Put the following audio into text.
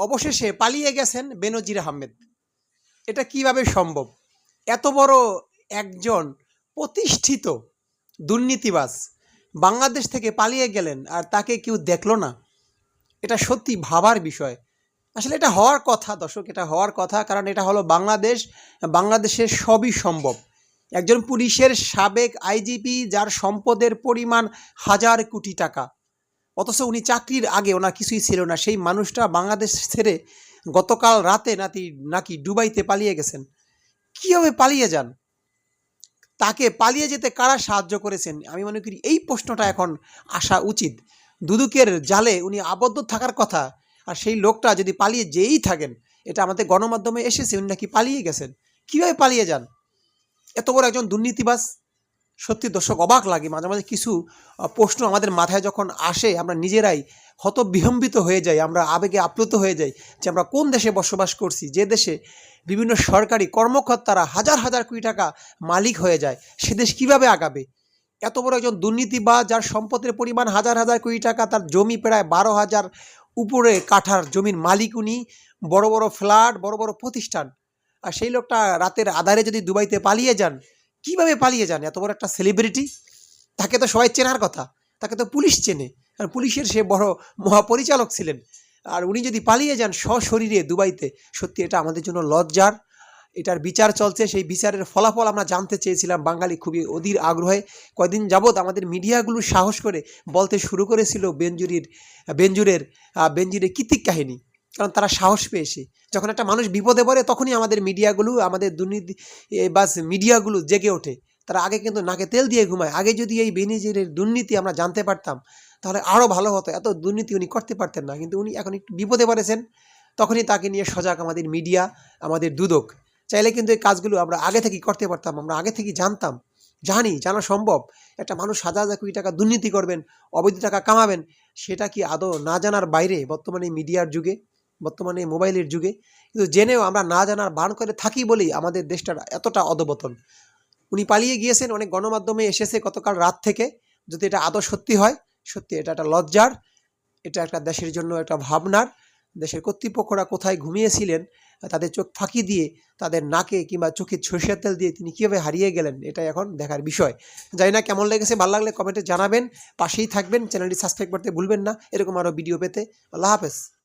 অবশেষে পালিয়ে গেছেন বেনজির আহমেদ। এটা কীভাবে সম্ভব? এত বড় একজন প্রতিষ্ঠিত দুর্নীতিবাজ বাংলাদেশ থেকে পালিয়ে গেলেন আর তাকে কেউ দেখল না? এটা সত্যি ভাবার বিষয়। আসলে এটা হওয়ার কথা দর্শক, এটা হওয়ার কথা কারণ এটা হলো বাংলাদেশ, বাংলাদেশের সবই সম্ভব। একজন পুলিশের সাবেক আইজিপি যার সম্পদের পরিমাণ হাজার কোটি টাকা। অথচ উনি চাকরির আগে ওনার কিছুই ছিল না। সেই মানুষটা বাংলাদেশ ছেড়ে গতকাল রাতে নাতি, নাকি ডুবাইতে পালিয়ে গেছেন। কীভাবে পালিয়ে যান? তাকে পালিয়ে যেতে কারা সাহায্য করেছেন? আমি মনে করি এই প্রশ্নটা এখন আসা উচিত। দুদুকের জালে উনি আবদ্ধ থাকার কথা, আর সেই লোকটা যদি পালিয়ে যেই থাকেন, এটা আমাদের গণমাধ্যমে এসেছে, উনি নাকি পালিয়ে গেছেন। কীভাবে পালিয়ে যান? এত বড় একজন দুর্নীতিবাজ। সত্যি দর্শক অবাক লাগে, মাঝে মাঝে কিছু প্রশ্ন আমাদের মাথায় যখন আসে, আমরা নিজেরাই হতবিহম্বিত হয়ে যাই, আমরা আবেগে আপ্লুত হয়ে যাই যে আমরা কোন দেশে বসবাস করছি, যে দেশে বিভিন্ন সরকারি কর্মকর্তারা হাজার হাজার কোটি টাকা মালিক হয়ে যায়, সে দেশ কীভাবে আগাবে? এত বড় একজন দুর্নীতিবাজ, যার সম্পদের পরিমাণ হাজার হাজার কোটি টাকা, তার জমি প্রায় বারো হাজার উপরে কাঠার জমির মালিক উনি, বড় বড় ফ্ল্যাট, বড় বড় প্রতিষ্ঠান। আর সেই লোকটা রাতের আধারে যদি দুবাইতে পালিয়ে যান কীভাবে পালিয়ে যান? এত বড় একটা সেলিব্রিটি তাকে তো সবাই চেনার কথা। তাকে তো পুলিশ চেনে। আর পুলিশের সে বড় মহাপরিচালক ছিলেন। আর উনি যদি পালিয়ে যান সশরীরে, দুবাইতে, সত্যি এটা আমাদের জন্য লজ্জার। এটার বিচার চলছে। সেই বিচারের ফলাফল আমরা জানতে চেয়েছিলাম। বাঙালি খুবই অধীর আগ্রহে। কয়দিন যাবৎ আমাদের মিডিয়াগুলো সাহস করে বলতে শুরু করেছিল বেঞ্জুরির, বেঞ্জুরের বেঞ্জুরের কীর্তিক কাহিনী। কারণ তারা সাহস পেয়েছে যখন একটা মানুষ বিপদে পড়ে, তখনই আমাদের মিডিয়াগুলো, আমাদের দুর্নীতি বাস মিডিয়াগুলো জেগে ওঠে। তারা আগে কিন্তু নাকে তেল দিয়ে ঘুমায়। আগে যদি এই বেনিজের দুর্নীতি আমরা জানতে পারতাম, তাহলে আরও ভালো হতো। এত দুর্নীতি উনি করতে পারতেন না। কিন্তু উনি এখন একটু বিপদে পড়েছেন, তখনই তাকে নিয়ে সজাগ আমাদের মিডিয়া, আমাদের দুদক। চাইলে কিন্তু এই কাজগুলো আমরা আগে থেকেই করতে পারতাম, আমরা আগে থেকেই জানতাম। জানি, জানা সম্ভব। একটা মানুষ হাজার হাজার কোটি টাকা দুর্নীতি করবেন, অবৈধ টাকা কামাবেন, সেটা কি আদৌ না জানার বাইরে বর্তমানে মিডিয়ার যুগে? বর্তমানে মোবাইলের যুগে। কিন্তু জেনেও আমরা না জানার বান করে থাকি বলেই আমাদের দেশটার এতটা অধবতন উনি পালিয়ে গিয়েছেন, অনেক গণমাধ্যমে এসেছে গতকাল রাত থেকে। যদি এটা আদৌ সত্যি হয়, সত্যি এটা একটা লজ্জার, এটা একটা দেশের জন্য একটা ভাবনার। দেশের কর্তৃপক্ষরা কোথায় ঘুমিয়েছিলেন, তাদের চোখ ফাঁকি দিয়ে তাদের নাকে কিংবা চোখে সরিষার তেল দিয়ে তিনি কীভাবে হারিয়ে গেলেন এটা এখন দেখার বিষয়। জানি না কেমন লেগেছে, ভালো লাগলে কমেন্টে জানাবেন। পাশেই থাকবেন, চ্যানেলটি সাবস্ক্রাইব করতে ভুলবেন না। এরকম আরও ভিডিও পেতে। আল্লাহ হাফেজ।